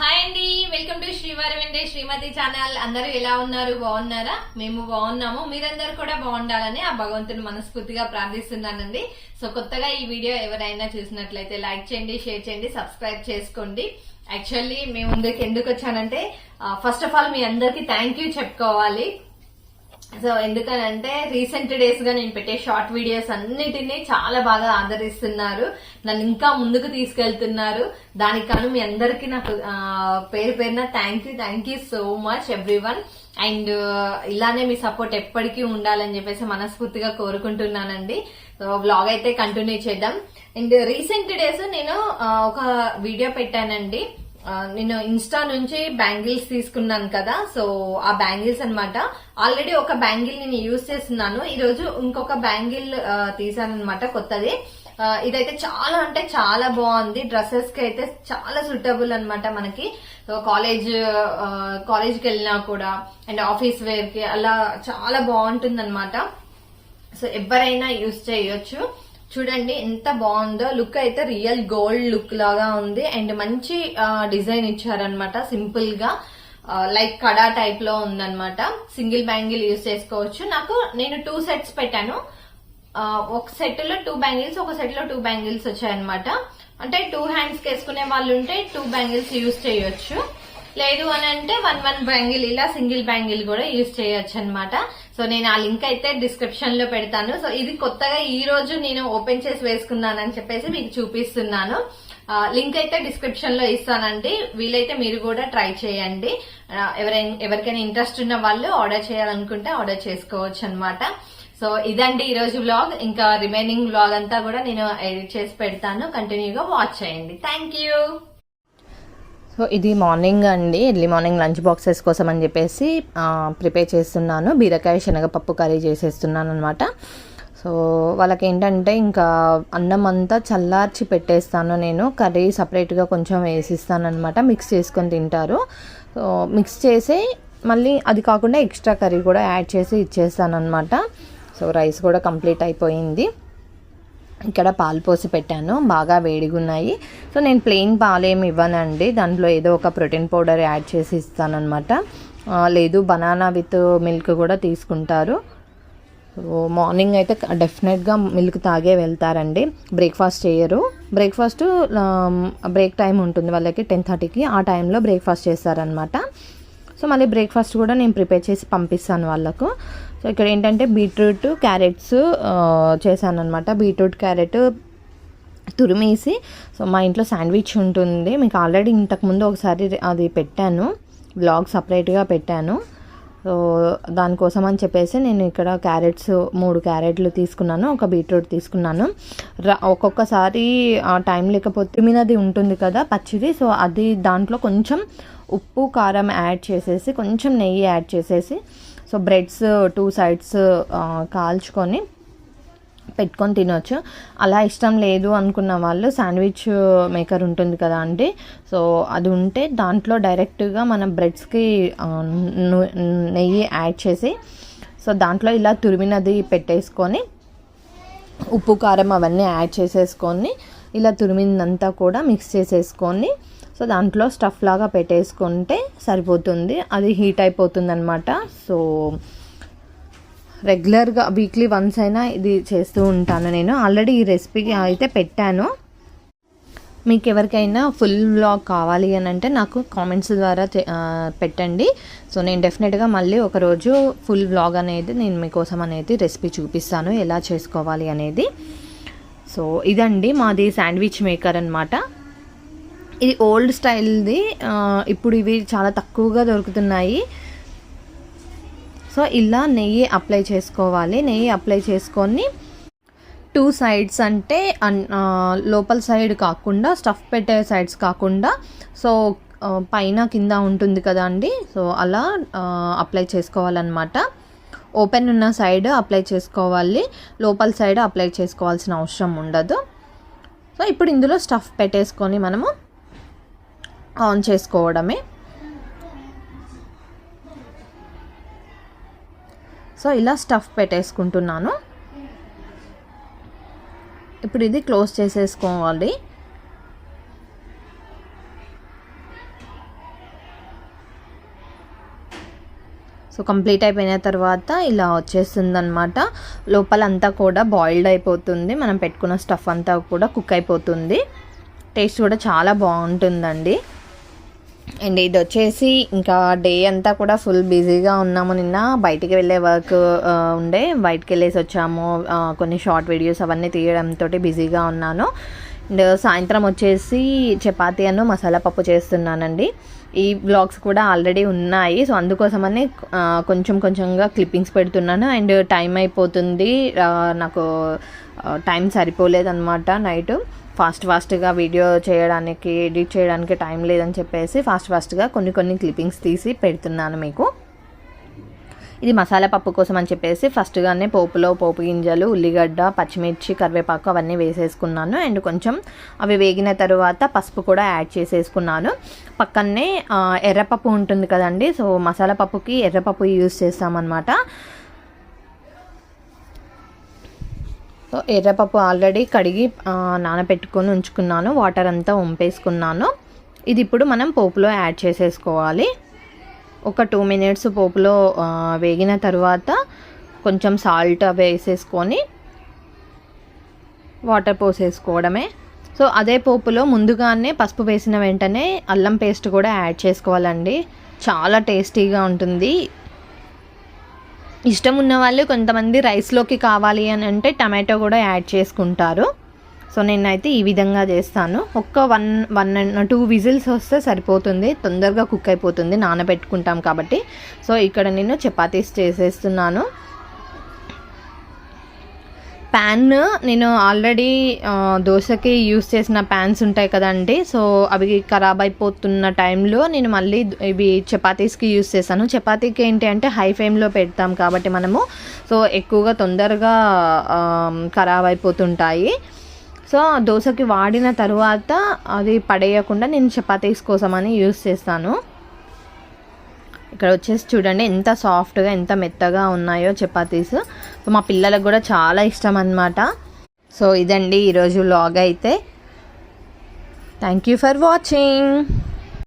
Hi అండి welcome to శ్రీవారి వెండే శ్రీమతి channel అందరూ ఎలా ఉన్నారు? బాగున్నారా? మేము బాగున్నాము. మీరందరూ కూడా బాగుండాలని ఆ భగవంతుని మనస్ఫూర్తిగా ప్రార్థిస్తున్నానండి. సో కొత్తగా ఈ వీడియో ఎవరైనా చూసినట్లయితే లైక్ చేయండి షేర్ చేయండి సబ్స్క్రైబ్ చేసుకోండి. యాక్చువల్లీ మేము ముందుకు ఎందుకు వచ్చానంటే ఫస్ట్ ఆఫ్ ఆల్ మీ అందరికి థ్యాంక్ యూ చెప్పుకోవాలి. సో ఎందుకనంటే రీసెంట్ డేస్గా నేను పెట్టే షార్ట్ వీడియోస్ అన్నిటినీ చాలా బాగా ఆదరిస్తున్నారు. నన్ను ఇంకా ముందుకు తీసుకెళ్తున్నారు. దానికను మీ అందరికి నాకు పేరు పేరున thank you thank you so much everyone and ఇలానే మీ సపోర్ట్ ఎప్పటికీ ఉండాలని చెప్పేసి మనస్ఫూర్తిగా కోరుకుంటున్నానండి. సో వ్లాగ్ అయితే కంటిన్యూ చేద్దాం. అండ్ రీసెంట్ డేస్ నేను ఒక వీడియో పెట్టానండి. నేను ఇన్స్టా నుంచి బ్యాంగిల్స్ తీసుకున్నాను కదా సో ఆ బ్యాంగిల్స్ అనమాట ఆల్రెడీ ఒక బ్యాంగిల్ నేను యూజ్ చేస్తున్నాను. ఈ రోజు ఇంకొక బ్యాంగిల్ తీసాను అనమాట కొత్తది. ఇదైతే చాలా అంటే చాలా బాగుంది. డ్రెస్సెస్కి అయితే చాలా సూటబుల్ అనమాట మనకి. కాలేజ్ కాలేజ్కి వెళ్ళినా కూడా అండ్ ఆఫీస్ వేర్కి అలా చాలా బాగుంటుంది అనమాట సో ఎవరైనా యూజ్ చేయొచ్చు. చూడండి ఎంత బాగుందో. లుక్ అయితే రియల్ గోల్డ్ లుక్ లాగా ఉంది. అండ్ మంచి డిజైన్ ఇచ్చారనమాట సింపుల్గా లైక్ కడా టైప్లో ఉందన్నమాట. సింగిల్ బ్యాంగిల్ యూజ్ చేసుకోవచ్చు. నాకు నేను టూ సెట్స్ పెట్టాను. ఒక సెట్లో టూ బ్యాంగిల్స్ ఒక సెట్లో టూ బ్యాంగిల్స్ వచ్చాయన్నమాట. అంటే టూ హ్యాండ్స్కి వేసుకునే వాళ్ళు ఉంటే టూ బ్యాంగిల్స్ యూజ్ చేయొచ్చు. లేదు అని అంటే వన్ వన్ బ్యాంగిల్ ఇలా సింగిల్ బ్యాంగిల్ కూడా యూజ్ చేయొచ్చు అనమాట సో నేను ఆ లింక్ అయితే డిస్క్రిప్షన్లో పెడతాను. సో ఇది కొత్తగా ఈ రోజు నేను ఓపెన్ చేసి వేసుకున్నానని చెప్పేసి మీకు చూపిస్తున్నాను. లింక్ అయితే డిస్క్రిప్షన్లో ఇస్తానండి. వీలైతే మీరు కూడా ట్రై చేయండి. ఎవరైనా ఎవరికైనా ఇంట్రెస్ట్ ఉన్న వాళ్ళు ఆర్డర్ చేయాలనుకుంటే ఆర్డర్ చేసుకోవచ్చు అనమాట సో ఇదండి ఈ రోజు వ్లాగ్ ఇంకా రిమైనింగ్ వ్లాగ్ అంతా కూడా నేను ఎడిట్ చేసి పెడతాను. కంటిన్యూగా వాచ్ చేయండి. థ్యాంక్ యూ సో ఇది మార్నింగ్ అండి. ఎర్లీ మార్నింగ్ లంచ్ బాక్సెస్ కోసం అని చెప్పేసి ప్రిపేర్ చేస్తున్నాను. బీరకాయ శనగపప్పు కర్రీ చేసేస్తున్నాను అనమాట సో వాళ్ళకి ఏంటంటే ఇంకా అన్నం అంతా చల్లార్చి పెట్టేస్తాను నేను. కర్రీ సపరేట్గా కొంచెం వేసిస్తాను అనమాట మిక్స్ చేసుకొని తింటారు. సో మిక్స్ చేసి మళ్ళీ అది కాకుండా ఎక్స్ట్రా కర్రీ కూడా యాడ్ చేసి ఇచ్చేస్తాను అనమాట సో రైస్ కూడా కంప్లీట్ అయిపోయింది. ఇక్కడ పాలు పోసి పెట్టాను. బాగా వేడిగా ఉన్నాయి సో నేను ప్లెయిన్ పాలు ఏమి ఇవ్వనండి. దాంట్లో ఏదో ఒక ప్రోటీన్ పౌడర్ యాడ్ చేసి ఇస్తానమాట లేదు బనానా విత్ మిల్క్ కూడా తీసుకుంటారు. మార్నింగ్ అయితే డెఫినెట్గా మిల్క్ తాగే వెళ్తారండి. బ్రేక్ఫాస్ట్ చేయరు. బ్రేక్ఫాస్ట్ బ్రేక్ టైం ఉంటుంది వాళ్ళకి టెన్ థర్టీకి. ఆ టైంలో బ్రేక్ఫాస్ట్ చేస్తారనమాట సో మళ్ళీ బ్రేక్ఫాస్ట్ కూడా నేను ప్రిపేర్ చేసి పంపిస్తాను వాళ్ళకు. సో ఇక్కడ ఏంటంటే బీట్రూట్ క్యారెట్స్ చేశాను అనమాట బీట్రూట్ క్యారెట్ తురిమేసి సో మా ఇంట్లో శాండ్విచ్ ఉంటుంది. మీకు ఆల్రెడీ ఇంతకుముందు ఒకసారి అది పెట్టాను. బ్లాగ్ సపరేట్గా పెట్టాను. సో దానికోసం అని చెప్పేసి నేను ఇక్కడ క్యారెట్స్ మూడు క్యారెట్లు తీసుకున్నాను. ఒక బీట్రూట్ తీసుకున్నాను. ఒక్కొక్కసారి ఆ టైం లేకపోతే తురిమినది ఉంటుంది కదా పచ్చిది. సో అది దాంట్లో కొంచెం ఉప్పు కారం యాడ్ చేసేసి కొంచెం నెయ్యి యాడ్ చేసేసి సో బ్రెడ్స్ టూ సైడ్స్ కాల్చుకొని పెట్టుకొని తినొచ్చు. అలా ఇష్టం లేదు అనుకున్న వాళ్ళు శాండ్విచ్ మేకర్ ఉంటుంది కదా అండి సో అది ఉంటే దాంట్లో డైరెక్ట్గా మన బ్రెడ్స్కి నెయ్యి యాడ్ చేసి సో దాంట్లో ఇలా తురిమినది పెట్టేసుకొని ఉప్పు కారం అవన్నీ యాడ్ చేసేసుకొని ఇలా తురిమిందంతా కూడా మిక్స్ చేసేసుకొని సో దాంట్లో స్టఫ్ లాగా పెట్టేసుకుంటే సరిపోతుంది. అది హీట్ అయిపోతుంది అనమాట సో రెగ్యులర్గా వీక్లీ వన్స్ అయినా ఇది చేస్తూ ఉంటాను నేను. ఆల్రెడీ ఈ రెసిపీ అయితే పెట్టాను. మీకు ఎవరికైనా ఫుల్ వ్లాగ్ కావాలి అని అంటే నాకు కామెంట్స్ ద్వారా పెట్టండి. సో నేను డెఫినెట్గా మళ్ళీ ఒకరోజు ఫుల్ వ్లాగ్ అనేది నేను మీకోసం అనేది రెసిపీ చూపిస్తాను. ఎలా చేసుకోవాలి అనేది. సో ఇదండి మాది శాండ్విచ్ మేకర్ అనమాట ఇది ఓల్డ్ స్టైల్ది. ఇప్పుడు ఇవి చాలా తక్కువగా దొరుకుతున్నాయి. సో ఇలా నెయ్యి అప్లై చేసుకోవాలి. నెయ్యి అప్లై చేసుకొని టూ సైడ్స్ అంటే అన్- లోపల సైడ్ కాకుండా స్టఫ్ పెట్టే సైడ్స్ కాకుండా సో పైన కింద ఉంటుంది కదా అండి. సో అలా అప్లై చేసుకోవాలన్నమాట. ఓపెన్ ఉన్న సైడ్ అప్లై చేసుకోవాలి. లోపల సైడ్ అప్లై చేసుకోవాల్సిన అవసరం ఉండదు. సో ఇప్పుడు ఇందులో స్టఫ్ పెట్టేసుకొని మనము ఆన్ చేసుకోవడమే. సో ఇలా స్టఫ్ పెట్టేసుకుంటున్నాను. ఇప్పుడు ఇది క్లోజ్ చేసేసుకోవాలి. సో కంప్లీట్ అయిపోయిన తర్వాత ఇలా వచ్చేస్తుందనమాట లోపలంతా కూడా బాయిల్డ్ అయిపోతుంది. మనం పెట్టుకున్న స్టఫ్ అంతా కూడా కుక్ అయిపోతుంది. టేస్ట్ కూడా చాలా బాగుంటుందండి. అండ్ ఇది వచ్చేసి ఇంకా డే అంతా కూడా ఫుల్ బిజీగా ఉన్నాము నిన్న. బయటికి వెళ్ళే వర్క్ ఉండే. బయటికి వెళ్ళేసి వచ్చాము. కొన్ని షార్ట్ వీడియోస్ అవన్నీ తీయడంతో బిజీగా ఉన్నాను. అండ్ సాయంత్రం వచ్చేసి చపాతీ అను మసాలా పప్పు చేస్తున్నానండి. ఈ బ్లాగ్స్ కూడా ఆల్రెడీ ఉన్నాయి. సో అందుకోసమనే కొంచెం కొంచెంగా క్లిప్పింగ్స్ పెడుతున్నాను. అండ్ టైం అయిపోతుంది. నాకు టైం సరిపోలేదన్నమాట నైట్. ఫాస్ట్ ఫాస్ట్గా వీడియో చేయడానికి ఎడిట్ చేయడానికి టైం లేదని చెప్పేసి ఫాస్ట్ ఫాస్ట్గా కొన్ని కొన్ని క్లిప్పింగ్స్ తీసి పెడుతున్నాను మీకు. ఇది మసాలా పప్పు కోసం అని చెప్పేసి ఫస్ట్గానే పోపులో పోపు గింజలు ఉల్లిగడ్డ పచ్చిమిర్చి కరివేపాకు అవన్నీ వేసేసుకున్నాను. అండ్ కొంచెం అవి వేగిన తర్వాత పసుపు కూడా యాడ్ చేసేసుకున్నాను. పక్కనే ఎర్రపప్పు ఉంటుంది కదండి సో మసాలా పప్పుకి ఎర్రపప్పు యూస్ చేస్తామన్నమాట. సో ఎర్రపప్పు ఆల్రెడీ కడిగి నానబెట్టుకొని ఉంచుకున్నాను వాటర్ అంతా వంపేసుకున్నాను ఇది ఇప్పుడు మనం పోపులో యాడ్ చేసేసుకోవాలి. ఒక టూ మినిట్స్ పోపులో వేగిన తర్వాత కొంచెం సాల్ట్ అవి వేసేసుకొని వాటర్ పోసేసుకోవడమే. సో అదే పోపులో ముందుగానే పసుపు వేసిన వెంటనే అల్లం పేస్ట్ కూడా యాడ్ చేసుకోవాలండి. చాలా టేస్టీగా ఉంటుంది. ఇష్టం ఉన్న వాళ్ళు కొంతమంది రైస్లోకి కావాలి అని అంటే టమాటో కూడా యాడ్ చేసుకుంటారు. సో నేనైతే ఈ విధంగా చేస్తాను. ఒక్క one one and two whistles వస్తే సరిపోతుంది. తొందరగా కుక్ అయిపోతుంది. నానబెట్టుకుంటాం కాబట్టి. సో ఇక్కడ నేను చపాతీస్ చేసేస్తున్నాను. ప్యాన్ నేను ఆల్రెడీ దోశకి యూస్ చేసిన ప్యాన్స్ ఉంటాయి కదండి సో అవి ఖరాబ్ అయిపోతున్న టైంలో నేను మళ్ళీ ఇవి చపాతీస్కి యూస్ చేశాను. చపాతీకి ఏంటి అంటే హై ఫ్లేమ్లో పెడతాం కాబట్టి మనము. సో ఎక్కువగా తొందరగా ఖరాబ్ అయిపోతుంటాయి. సో ఆ దోశకి వాడిన తర్వాత అది పడేయకుండా నేను చపాతీస్ కోసమని యూస్ చేస్తాను. ఇక్కడ వచ్చేసి చూడండి ఎంత సాఫ్ట్గా ఎంత మెత్తగా ఉన్నాయో చపాతీస్. సో మా పిల్లలకు కూడా చాలా ఇష్టం అన్నమాట. సో ఇదండి ఈరోజు లాగ్ అయితే. Thank you for watching